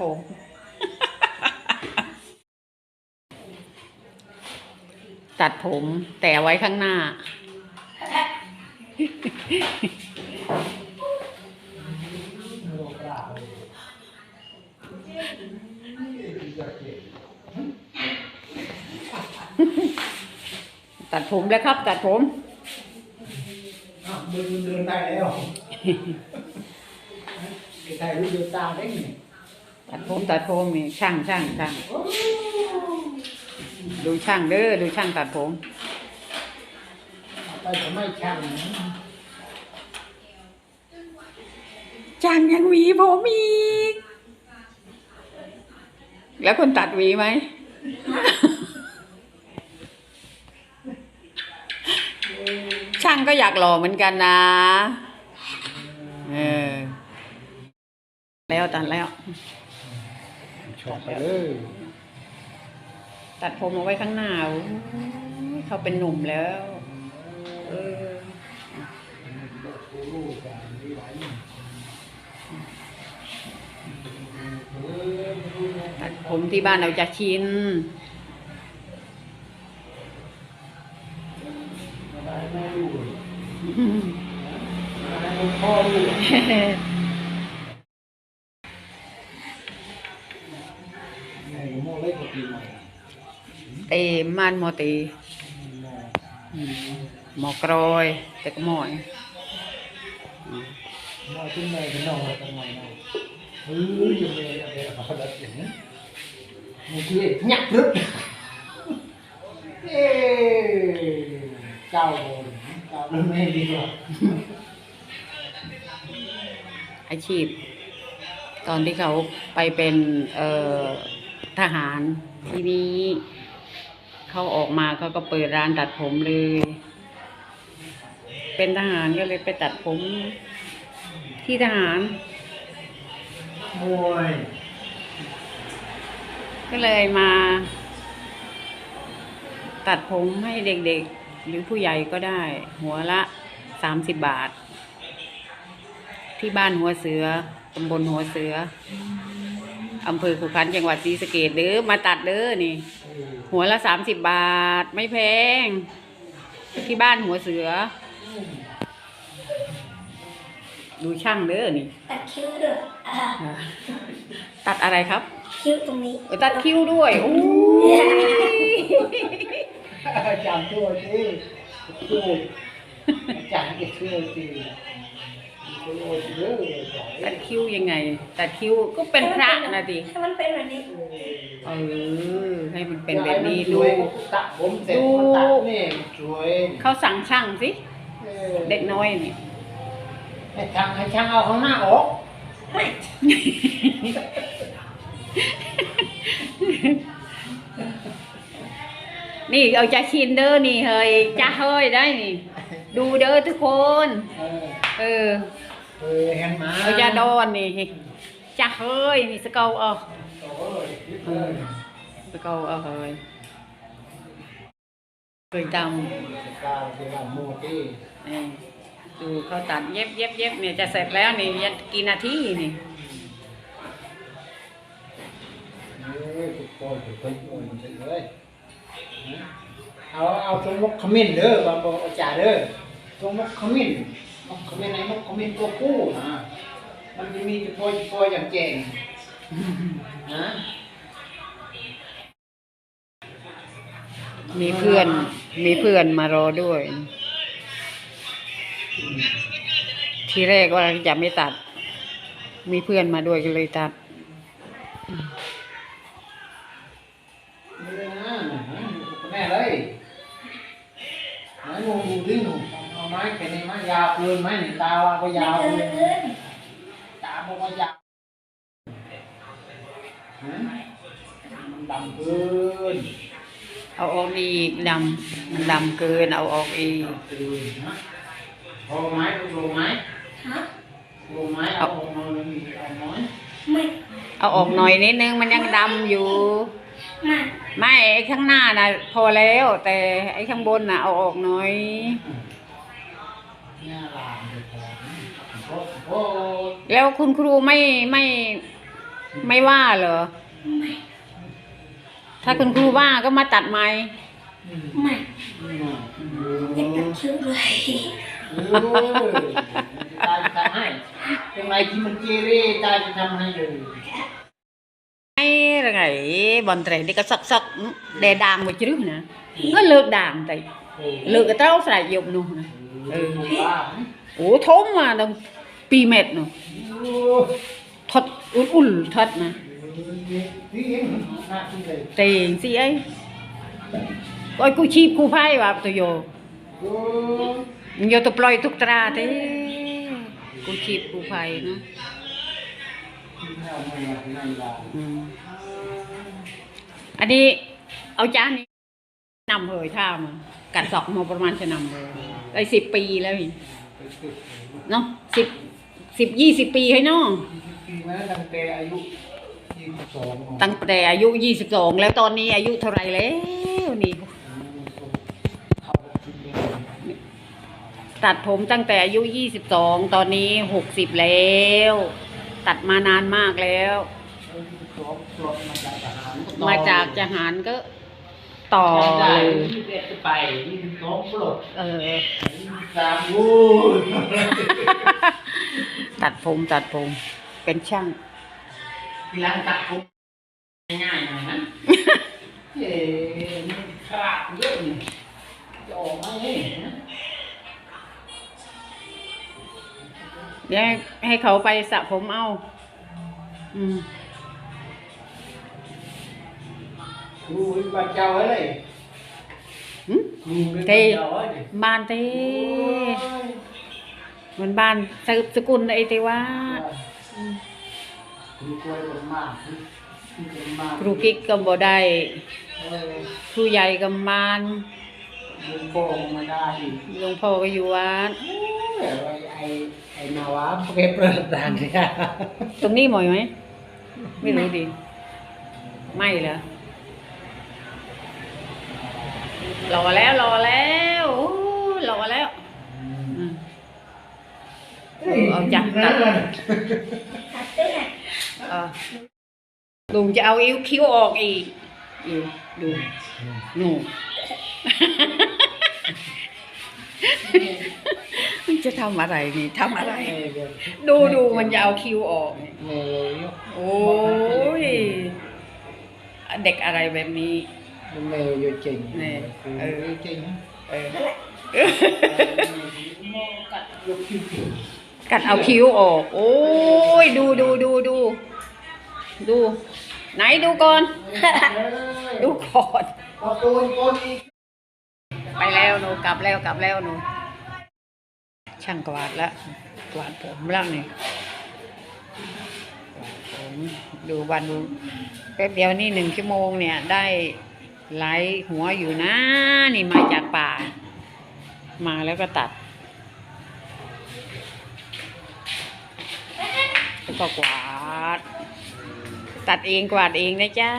ผมตัดผมแต่ไว้ข้างหน้า ตัดผมแล้วครับ ตัดผมอ้าวเดินเดินได้แล้วไปถ่ายรูปเดินตามได้ไง ตัดผมตัดผมนี่ช่างช่างช่างดูช่างเด้อดูช่างตัดผมไปทำไมช่างนะช่างยังหวีผมอีก แล้วคนตัดหวีไหมช่างก็อยากหล่อเหมือนกันนะเออแล้วตัดแล้ว ชอบไปเลยตัดผมเอาไว้ข้างหน้าโอ้ยเขาเป็นหนุ่มแล้วเออตัดผมที่บ้านเราจะชินมาได้แม่ มอเล็กกว่าปีม่เตมันมอเตมองอืมหมอกรอย แต่ก็หมอยมอขึ้นไปเป็นนองอะไรกันหน่อนะเฮ้ยยังไม่ได้เอาเขาดัดอย่างนี้มึงคือหยักรึเอ้เจ้าโดนเจ้าโดนแม่ดีกว่าอาชีพ ตอนที่เขาไปเป็น เอ่อ ทหาร ทีนี้เขาออกมาเขาก็เปิดร้านตัดผมเลย เป็นทหารก็เลยไปตัดผมที่ทหารมวยก็เลยมา ตัดผมให้เด็กๆ หรือผู้ใหญ่ก็ได้ หัวละสามสิบบาท ที่บ้านหัวเสือตำบลหัวเสือ อำเภอขุขันธ์จังหวัดศรีสะเกดเด้อมาตัดเด้อนี่เออหัวละสามสิบบาท ไม่แพง ที่บ้านหัวเสือ ดูช่างเด้อนี่ ตัดคิ้วด้วยอ่าตัดอะไรครับคิ้วตรงนี้ เออตัดคิ้วด้วยอู้ยจำตัวสิช่วยจำจะช่วยสิ ตัดคิ้วยังไง ตัดคิ้วก็เป็นพระนะดิให้มันเป็นแบบนี้เออให้มันเป็นแบบนี้ดูตัดผมเสร็จมาตัดนี่ช่วยเขาสั่งช่างสิเด็กน้อยนี่ให้ช่างให้ช่างเอาข้างหน้าออกไม่นี่เอาจะชินเด้อนี่เฮ้ยจ้าเฮ้ยได้นี่ ดูเด้อทุกคน เออ เออเออเห็นไหมเอาจะโดนนี่จ้าเฮ้ยนี่สเกาเอาโอ้ยเออสเกาเอาเฮ้ยเคยจกาวเวลาโมตี้ำเออดูเขาตัดเย็บเย็บเย็บเนี่ยจะเสร็จแล้วนี่ยันกี่นาทีนี่เอ้ยทุกคนทุกคนโอ้ยมันจะเลยเอาเอาตรงมกขมิ้นเด้อบางบอกอาจารย์เด้อตรงมกขมิ้น มกขมิ้นไหนมกขมิ้นตัวผู้นะมันจะมีจะพอยพอยอย่างแจงนะมีเพื่อน มีเพื่อนมารอด้วย ทีแรกว่าจะไม่ตัด มีเพื่อนมาด้วยก็เลยตัด ยาวเกินไหมนี่ตาว่าก็ยาวเกินตาบอกว่ายาวมันดำเกินเอาออกอีกดำมันดำเกินเอาออกอีกเกินะโลไม้โลไม้ฮะโลไม้เอาออกมาเลยน้อยไม่เอาออกหน่อยนิดนึงมันยังดำอยู่ไม่ไม่ไอ้ข้างหน้าน่ะพอแล้ว แต่ไอ้ข้างบนน่ะเอาออกหน่อย แล้วคุณครูไม่ไม่ไม่ว่าเหรอไม่ถ้าคุณครูว่าก็มาตัดไหมอืมไม่อืมอยากตัดคิ้วด้วยเออตาจะทำให้เป็นไรที่มันเกเรตาจะทำให้เลยไอ้ละไงบอลเตรนี่ก็สักสักๆแดด่างไปจื้อนะก็เลิกด่างแต่โอ้เลิกก็เต้าใส่หยบนู่นนะเออบ้า โอ้ทมมาตั้งปีเม็ดนู่นโอ้ทดอุ่นๆทดนะเองน่าเตียงสิไอ้ก้อยกูชีพกูไพ่ว่าตัวโยโอ้โยตัวปล่อยทุกตราเต้กูชีพกูไพ่นะแนาไม่ว่าอืมอันนี้เอาจานนี้ นำเลยท่ามากัดสอกมาประมาณจะนำเลยได้สิบปีแล้วนี่เนาะสิบสิบยี่สิบปีให้น้องปีมาตั้งแต่อายุยี่สิบสองตั้งแต่อายุยี่สิบสองแล้วตอนนี้อายุเท่าไหรแล้วนี่เข้าสิบเดือนตัดผมตั้งแต่อายุยี่สิบสองตอนนี้หกสิบแล้ว ตัดมานานมากแล้วยี่สิบสองปลดมาจากทหารมาจากทหารก็ ต่อได้เลยยี่สิบเอ็ดไปยี่สิบสองปลดเออยี่สิบสามโอ้ยตัดผมตัดผมเป็นช่างทีหลังตัดผมง่ายๆหน่อยนะเอ๊ะมันขาดเยอะนี่จะออกมาเองนะเดี๋ยวให้เขาไปสระผมเอา อืม ครูเป็นบาเจ้าเอ้ยหึครูเป็นเท่บาเจ้าเอ้ยบ้านเต้โอ้ยมันบ้านสืบสกุลไอ้เตว่าครูกล้วยเป็นมากครูเป็นมากครูกิ๊กก็บ่ได้เออครูใหญ่ก็มานลุงโป่งมาได้อีกหลวงพ่อก็อยู่วัดเอ้ยไอ้ไอ้นาวาเก็บเปิดด่านเนี่ยตรงนี้หมอยไหม ไม่รู้ดิ ไม่เหรอ รอแล้วรอแล้วโอ้รอแล้วอืมเอาจังตัดตัดด้วยนะเออลุงจะเอาอิ้วคิ้วออกอีกดูดูหนูมันจะทำอะไรนี่ทำอะไร ดูดูมันจะเอาคิ้วออกนี่เมย์โอ้ยเด็กอะไรแบบนี้ เมย์อยู่จริงนี่เอเอออจริงเออกัดยกคิ้วกัดเอาคิ้วออก โอ้ย ดูดูดูดู ดู ไหนดูก่อน ดูก่อน พอตัวคนอีกไปแล้วหนูกลับแล้วกลับแล้วหนู ช่างกวาดแล้วกวาดผมแล้วนี่กวาดผมดูวันดูแป๊บเดียวนี่หนึ่งชั่วโมงเนี่ยได้ ไหลหัวอยู่นะ นี่มาจากป่า มาแล้วก็ตัด แล้วก็กวาด ตัดเองกวาดเองนะจ๊ะ